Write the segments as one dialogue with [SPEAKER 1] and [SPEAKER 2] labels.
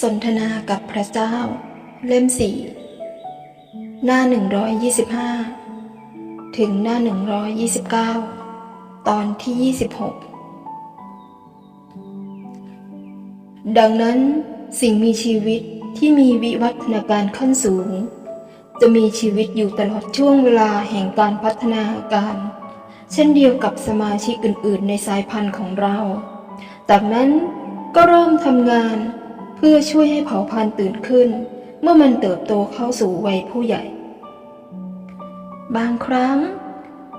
[SPEAKER 1] สนทนากับพระเจ้า เล่มสี่หน้าหนึ่งร้อยยี่สิบห้าถึงหน้าหนึ่งร้อยยี่สิบเก้าตอนที่ยี่สิบหกดังนั้นสิ่งมีชีวิตที่มีวิวัฒนาการขั้นสูง จะมีชีวิตอยู่ตลอดช่วงเวลาแห่งการพัฒนาการ เช่นเดียวกับสมาชิกอื่น ๆ ในสายพันธุ์ของเรา จากนั้นก็เริ่มทำงาน พื่อช่วยให้เผ่าพันธุ์ตื่นขึ้น เมื่อมันเติบโตเข้าสู่วัยผู้ใหญ่ บางครั้ง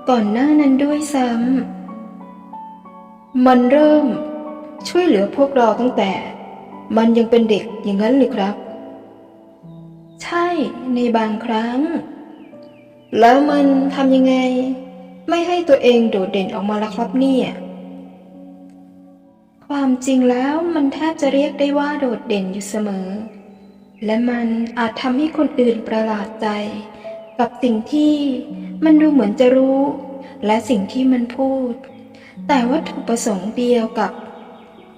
[SPEAKER 1] ก่อนหน้านั้นด้วยซ้ำมันเริ่ม ช่วยเหลือพวกเราตั้งแต่ มันยังเป็นเด็กอย่างนั้นหรือครับ ใช่ในบางครั้ง แล้วมันทำยังไง ไม่ให้ตัวเองโดดเด่นออกมาละครับเนี่ย ความจริงแล้วมันแทบจะเรียกได้ว่าโดดเด่นอยู่เสมอ และมันอาจทำให้คนอื่นประหลาดใจ กับสิ่งที่มันดูเหมือนจะรู้ และสิ่งที่มันพูด แต่วัตถุประสงค์เดียวกับ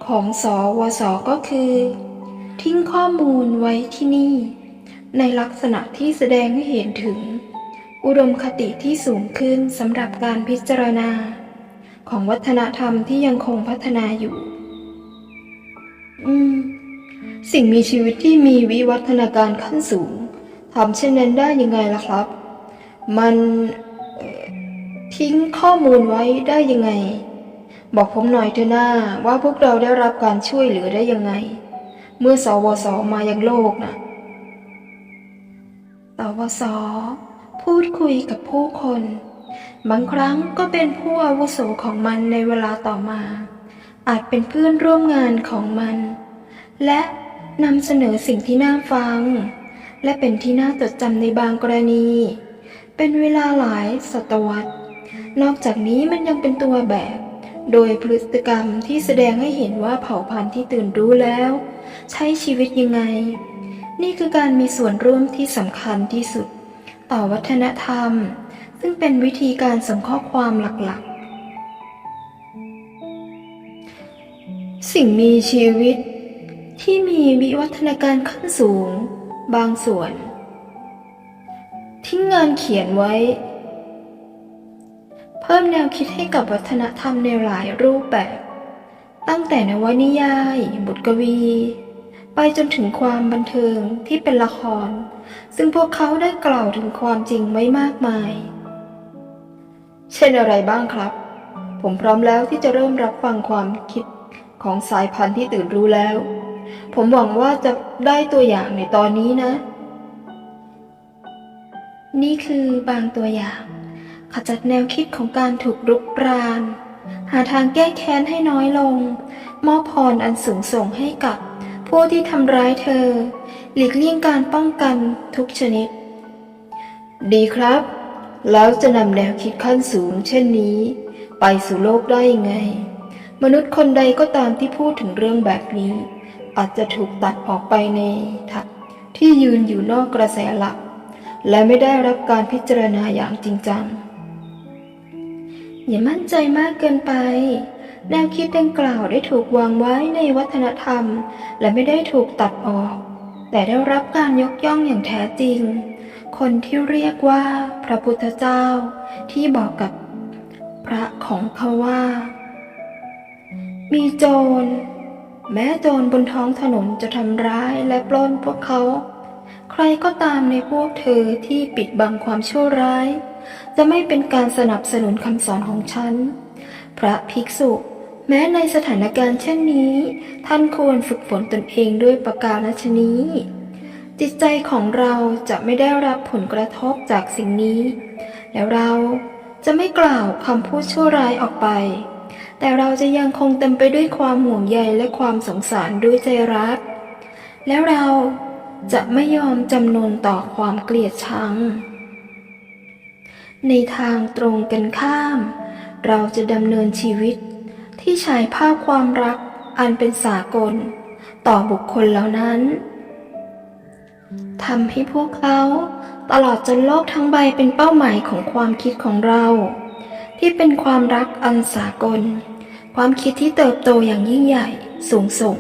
[SPEAKER 1] ของสอวสก็คือ ทิ้งข้อมูลไว้ที่นี่ ในลักษณะที่แสดงให้เห็นถึง อุดมคติที่สูงขึ้นสำหรับการพิจารณา ของวัฒนธรรมที่ยังคงพัฒนาอยู่ อืม สิ่งมีชีวิตที่มีวิวัฒนาการขั้นสูงทำเช่นนั้นได้ยังไงล่ะครับ มันทิ้งข้อมูลไว้ได้ยังไง บอกผมหน่อยเถอะนะว่าพวกเราได้รับการช่วยเหลือได้ยังไง เมื่อสวสมายังโลกนะสวสพูดคุยกับผู้คน บางครั้งก็เป็นผู้อาวุโสของมันในเวลาต่อมา อาจเป็นเพื่อนร่วมงานของมัน และนำเสนอสิ่งที่น่าฟัง และเป็นที่น่าจดจำในบางกรณี เป็นเวลาหลายศตวรรษ นอกจากนี้มันยังเป็นตัวแบบ โดยพฤติกรรมที่แสดงให้เห็นว่าเผ่าพันธุ์ที่ตื่นรู้แล้ว ใช้ชีวิตยังไง นี่คือการมีส่วนร่วมที่สำคัญที่สุด ต่อวัฒนธรรม ซึ่งเป็นวิธีการส่งข้อความหลักๆ สิ่งมีชีวิต ที่มีวิวัฒนาการขั้นสูง บางส่วน ทิ้งงานเขียนไว้ เพิ่มแนวคิดให้กับวัฒนธรรมในหลายรูปแบบ ตั้งแต่นวนิยาย บทกวี ไปจนถึงความบันเทิงที่เป็นละคร ซึ่งพวกเขาได้กล่าวถึงความจริงไว้มากมาย เช่นอะไรบ้างครับ ผมพร้อมแล้วที่จะเริ่มรับฟังความคิด ของสายพันธุ์ที่ตื่นรู้แล้ว ผมหวังว่าจะได้ตัวอย่างในตอนนี้นะ นี่คือบางตัวอย่าง ขจัดแนวคิดของการถูกรุกราน หาทางแก้แค้นให้น้อยลง มอบพรอันสูงส่งให้กับผู้ที่ทำร้ายเธอ หลีกเลี่ยงการป้องกันทุกชนิด ดีครับ แล้วจะนำแนวคิดขั้นสูงเช่นนี้ ไปสู่โลกได้ยังไง มนุษย์คนใดก็ตามที่พูดถึงเรื่องแบบนี้ อาจจะถูกตัดออกไปในทักที่ยืนอยู่นอกกระแสหลัก และไม่ได้รับการพิจารณาอย่างจริงจัง อย่ามั่นใจมากเกินไป แนวคิดดังกล่าวได้ถูกวางไว้ในวัฒนธรรม และไม่ได้ถูกตัดออก แต่ได้รับการยกย่องอย่างแท้จริง คนที่เรียกว่าพระพุทธเจ้าที่บอกกับพระของเขาว่า มีโจร แม้โจรบนท้องถนนจะทำร้ายและปล้นพวกเขา ใครก็ตามในพวกเธอที่ปิดบังความชั่วร้าย จะไม่เป็นการสนับสนุนคำสอนของฉัน พระภิกษุ แม้ในสถานการณ์เช่นนี้ ท่านควรฝึกฝนตนเองด้วยประการฉนี้จิตใจของเราจะไม่ได้รับผลกระทบจากสิ่งนี้ แล้วเราจะไม่กล่าวคำพูดชั่วร้ายออกไป แต่เราจะยังคงเต็มไปด้วยความห่วงใยและความสงสารด้วยใจรัก แล้วเราจะไม่ยอมจำนนต่อความเกลียดชัง ในทางตรงกันข้าม เราจะดำเนินชีวิตที่ฉายภาพความรักอันเป็นสากล ต่อบุคคลเหล่านั้นทำให้พวกเขาตลอดจนโลกทั้งใบเป็นเป้าหมายของความคิดของเรา ที่เป็นความรักอันสากล ความคิดที่เติบโตอย่างยิ่งใหญ่สูงส่ง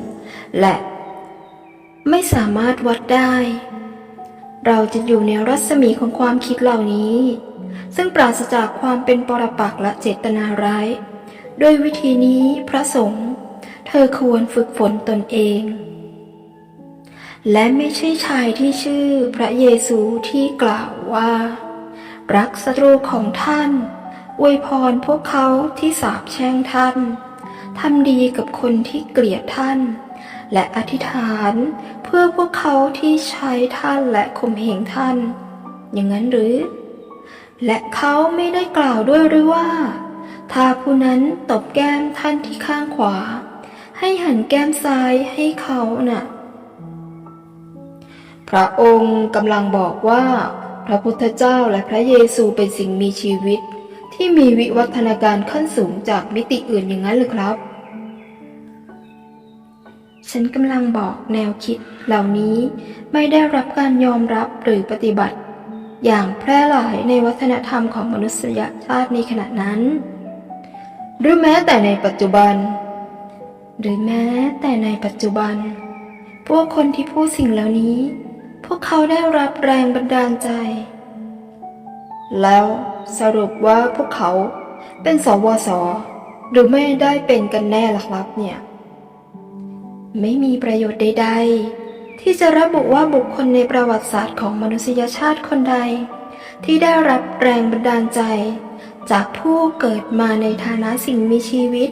[SPEAKER 1] และ ไม่สามารถวัดได้ เราจะอยู่ในรัศมีของความคิดเหล่านี้ ซึ่งปราศจากความเป็นปรปักษ์และเจตนาร้ายโดยวิธีนี้พระสงฆ์เธอควรฝึกฝนตนเอง และไม่ใช่ชายที่ชื่อพระเยซูที่กล่าวว่า รักศัตรูของท่าน อวยพรพวกเขาที่สาปแช่งท่านทำดีกับคนที่เกลียดท่าน และอธิษฐานเพื่อพวกเขาที่ใช้ท่านและข่มเหงท่าน อย่างนั้นหรือ และเขาไม่ได้กล่าวด้วยหรือว่า ถ้าผู้นั้นตบแก้มท่านที่ข้างขวา ให้หันแก้มซ้ายให้เขาน่ะ พระองค์กำลังบอกว่า พระพุทธเจ้าและพระเยซูเป็นสิ่งมีชีวิต ที่มีวิวัฒนาการขั้นสูงจากมิติอื่นอย่างนั้นหรือครับ ฉันกำลังบอกแนวคิดเหล่านี้ไม่ได้รับการยอมรับหรือปฏิบัติ อย่างแพร่หลายในวัฒนธรรมของมนุษยชาติในขณะนั้น หรือแม้แต่ในปัจจุบัน หรือแม้แต่ในปัจจุบัน พวกคนที่พูดสิ่งเหล่านี้ พวกเขาได้รับแรงบันดาลใจ แล้ว สรุปว่าพวกเขาเป็นสวส หรือไม่ได้เป็นกันแน่ล่ะครับเนี่ย ไม่มีประโยชน์ใด ๆ ที่จะระบุว่าบุคคลในประวัติศาสตร์ของมนุษยชาติคนใด ที่ได้รับแรงบันดาลใจ จากผู้เกิดมาในฐานะสิ่งมีชีวิต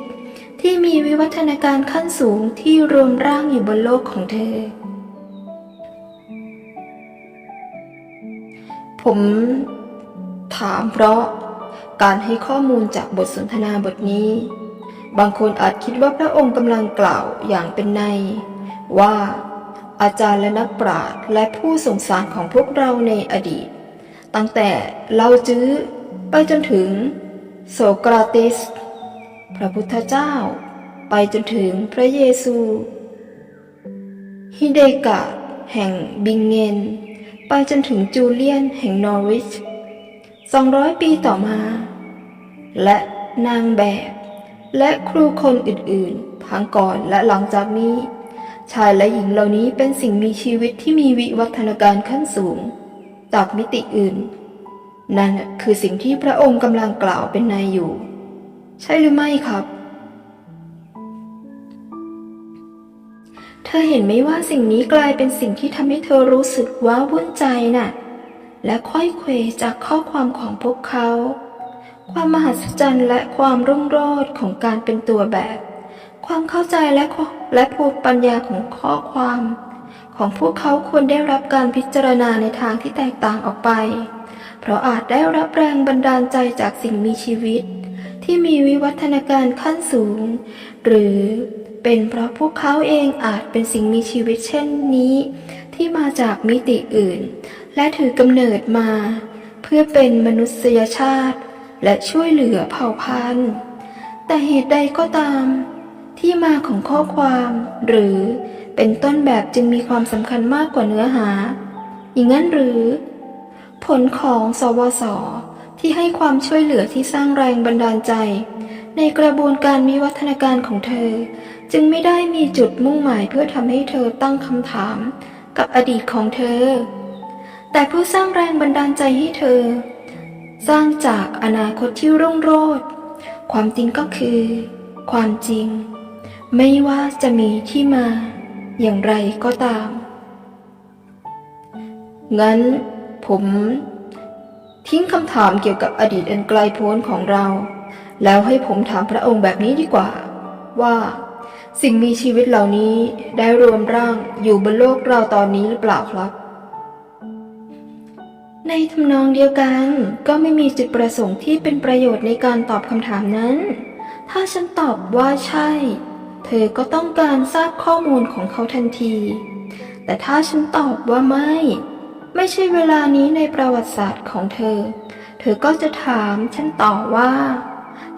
[SPEAKER 1] ที่มีวิวัฒนาการขั้นสูงที่รวมร่างอยู่บนโลกของเธอ ผม ถามเพราะการให้ข้อมูลจากบทสนทนาบทนี้ บางคนอาจคิดว่าพระองค์กำลังกล่าวอย่างเป็นใน ว่า อาจารย์และนักปราชญ์และผู้สงสารของพวกเราในอดีต ตั้งแต่เราจื้อไปจนถึงโสกราติส พระพุทธเจ้า ไปจนถึงพระเยซู ฮิเดกะแห่งบิงเงน ไปจนถึงจูเลียนแห่งนอริช 200 ปีต่อมา และนางแบบ และครูคนอื่นๆ ทั้งก่อนและหลังจากนี้ ชายและหญิงเหล่านี้เป็นสิ่งมีชีวิตที่มีวิวัฒนาการขั้นสูง จากมิติอื่น นั่นคือสิ่งที่พระองค์กำลังกล่าวเป็นนายอยู่ ใช่หรือไม่ครับเธอเห็นไหมว่าสิ่งนี้กลายเป็นสิ่งที่ทำให้เธอรู้สึกว้าวุ่นใจน่ะ และค่อยเควจากข้อความของพวกเขา ความมหัศจรรย์และความรุ่งโรจน์ของการเป็นตัวแบบ ความเข้าใจและและภูมิปัญญาของข้อความ ของพวกเขาควรได้รับการพิจารณาในทางที่แตกต่างออกไป เพราะอาจได้รับแรงบันดาลใจจากสิ่งมีชีวิต ที่มีวิวัฒนาการขั้นสูง หรือเป็นเพราะพวกเขาเองอาจเป็นสิ่งมีชีวิตเช่นนี้ ที่มาจากมิติอื่น และถือกำเนิดมา เพื่อเป็นมนุษยชาติ และช่วยเหลือเผ่าพันธุ์ แต่เหตุใดก็ตาม ที่มาของข้อความ หรือเป็นต้นแบบจึงมีความสำคัญมากกว่าเนื้อหา อย่างนั้นหรือ ผลของสวสที่ให้ความช่วยเหลือที่สร้างแรงบันดาลใจ ในกระบวนการวิวัฒนาการของเธอ จึงไม่ได้มีจุดมุ่งหมายเพื่อทำให้เธอตั้งคำถาม กับอดีตของเธอ แต่ผู้สร้างแรงบันดาลใจให้เธอ สร้างจากอนาคตที่รุ่งโรจน์ความจริงก็คือ ความจริง ไม่ว่าจะมีที่มา อย่างไรก็ตาม งั้น ผม ทิ้งคำถามเกี่ยวกับอดีตอันไกลโพ้นของเรา แล้วให้ผมถามพระองค์แบบนี้ดีกว่า ว่า สิ่งมีชีวิตเหล่านี้ได้รวมร่างอยู่บนโลกเราตอนนี้หรือเปล่าครับ ในทำนองเดียวกันก็ไม่มีจุดประสงค์ที่เป็นประโยชน์ในการตอบคำถามนั้น ถ้าฉันตอบว่าใช่ เธอก็ต้องการทราบข้อมูลของเขาทันที แต่ถ้าฉันตอบว่าไม่ ไม่ใช่เวลานี้ในประวัติศาสตร์ของเธอ เธอก็จะถามฉันต่อว่า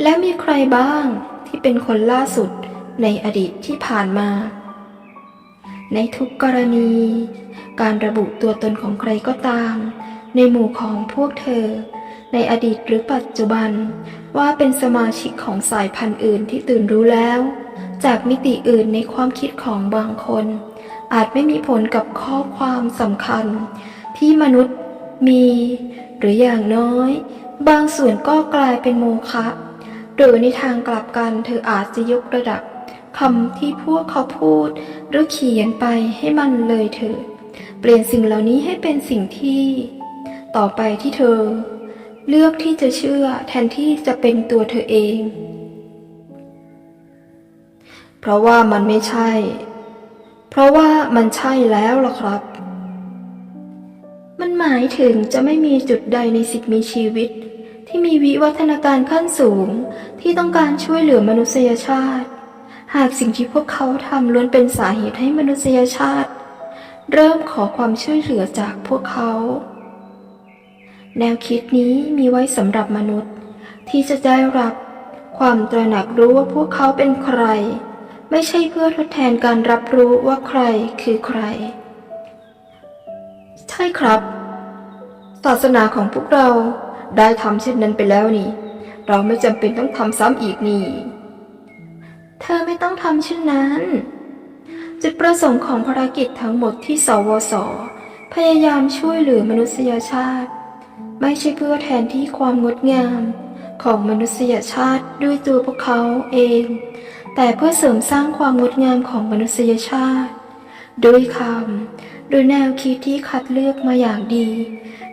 [SPEAKER 1] แล้วมีใครบ้างที่เป็นคนล่าสุด ในอดีตที่ผ่านมา ในทุกกรณี การระบุตัวตนของใครก็ตาม ในหมู่ของพวกเธอ ในอดีตหรือปัจจุบัน ว่าเป็นสมาชิกของสายพันธุ์อื่นที่ตื่นรู้แล้ว จากมิติอื่นในความคิดของบางคน อาจไม่มีผลกับข้อความสำคัญ ที่มนุษย์มี หรืออย่างน้อย บางส่วนก็กลายเป็นโมฆะหรือในทางกลับกันเธออาจจะยกระดับ คำที่พวกเขาพูด หรือเขียนไปให้มันเลยเถิดเปลี่ยนสิ่งเหล่านี้ให้เป็นสิ่งที่ ต่อไปที่เธอ เลือกที่จะเชื่อแทนที่จะเป็นตัวเธอเอง เพราะว่ามันไม่ใช่ เพราะว่ามันใช่แล้วล่ะครับ มันหมายถึงจะไม่มีจุดใดในสิ่งมีชีวิต ที่มีวิวัฒนาการขั้นสูงที่ต้องการช่วยเหลือมนุษยชาติ หากสิ่งที่พวกเขาทำล้วนเป็นสาเหตุให้มนุษยชาติ เริ่มขอความช่วยเหลือจากพวกเขา แนวคิดนี้มีไว้สำหรับมนุษย์ที่จะได้รับความตระหนักรู้ว่าพวกเขาเป็นใคร ไม่ใช่เพื่อทดแทนการรับรู้ว่าใครคือใคร ใช่ครับ ศาสนาของพวกเราได้ทำเช่นนั้นไปแล้วนี่ เราไม่จำเป็นต้องทำซ้ำอีกนี่ เธอไม่ต้องทำเช่นนั้น จุดประสงค์ของภารกิจทั้งหมดที่สวส พยายามช่วยเหลือมนุษยชาติ ไม่ใช่เพื่อแทนที่ความงดงามของมนุษยชาติด้วยตัวพวกเขาเอง แต่เพื่อเสริมสร้างความงดงามของมนุษยชาติโดยคำโดยแนวคิดที่คัดเลือกมาอย่างดี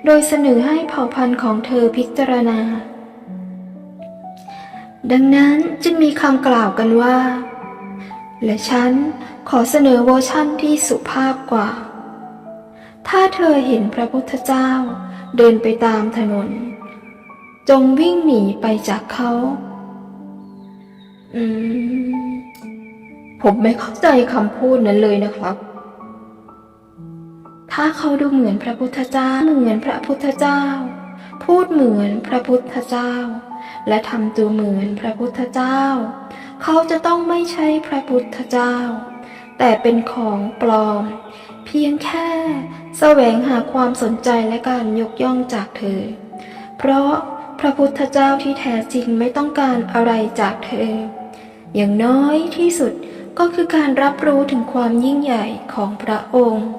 [SPEAKER 1] โดยเสนอให้เผ่าพันธุ์ของเธอพิจารณา ดังนั้นจึงมีคำกล่าวกันว่า และฉันขอเสนอเวอร์ชั่นที่สุภาพกว่า ถ้าเธอเห็นพระพุทธเจ้าเดินไปตามถนน จงวิ่งหนีไปจากเขา อืม ผมไม่เข้าใจคำพูดนั้นเลยนะครับ ถ้าเขาดูเหมือนพระพุทธเจ้าเหมือนพระพุทธเจ้า พูดเหมือนพระพุทธเจ้า และทำตัวเหมือนพระพุทธเจ้า เขาจะต้องไม่ใช่พระพุทธเจ้า แต่เป็นของปลอม เพียงแค่แสวงหาความสนใจและการยกย่องจากเธอ เพราะพระพุทธเจ้าที่แท้จริงไม่ต้องการอะไรจากเธอ อย่างน้อยที่สุดก็คือการรับรู้ถึงความยิ่งใหญ่ของพระองค์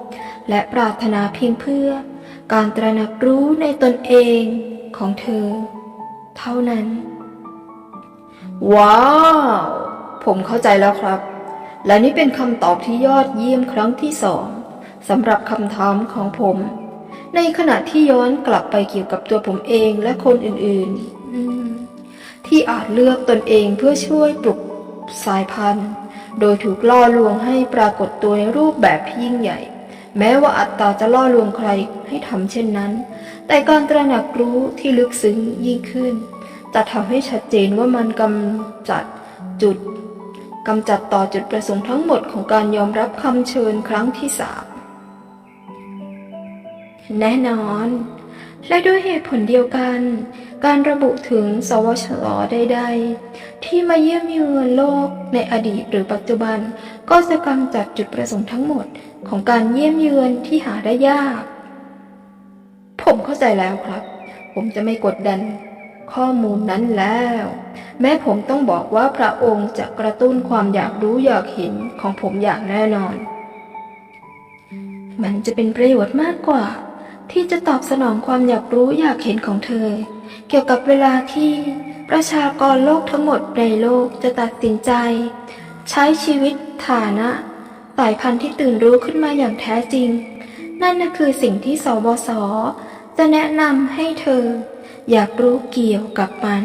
[SPEAKER 1] และปรารถนาเพียงเพื่อ การตระหนักรู้ในตนเองของเธอ เท่านั้น ว้าว ผมเข้าใจแล้วครับ และนี่เป็นคำตอบที่ยอดเยี่ยมครั้งที่สองสำหรับคำถามของผม ในขณะที่ย้อนกลับไปเกี่ยวกับตัวผมเองและคนอื่นๆ ที่อาจเลือกตนเองเพื่อช่วยปลุกสายพันธุ์ โดยถูกล่อลวงให้ปรากฏตัวในรูปแบบที่ยิ่งใหญ่ แม้ว่าอัตตาจะล่อลวงใครให้ทำเช่นนั้น แต่การตระหนักรู้ที่ลึกซึ้งยิ่งขึ้น จะทำให้ชัดเจนว่ามันกำจัดจุดกำจัดต่อจุดประสงค์ทั้งหมดของการยอมรับคำเชิญครั้งที่สามแน่นอน และด้วยเหตุผลเดียวกัน การระบุถึงสวชใดๆที่มาเยี่ยมเยือนโลกในอดีตหรือปัจจุบัน ก็จะกำจัดจุดประสงค์ทั้งหมดของการเยี่ยมเยือนที่หาได้ยาก ผมเข้าใจแล้วครับ ผมจะไม่กดดันข้อมูลนั้นแล้ว แม้ผมต้องบอกว่าพระองค์จะกระตุ้นความอยากรู้อยากเห็นของผมอย่างแน่นอน มันจะเป็นประโยชน์มากกว่า ที่จะตอบสนองความอยากรู้อยากเห็นของเธอ เกี่ยวกับเวลาที่ประชากรโลกทั้งหมดในโลกจะตัดสินใจ ใช้ชีวิตฐานะสายพันธุ์ที่ตื่นรู้ขึ้นมาอย่างแท้จริง นั่นน่ะคือสิ่งที่สบศ จะแนะนำให้เธอ อยากรู้เกี่ยวกับมัน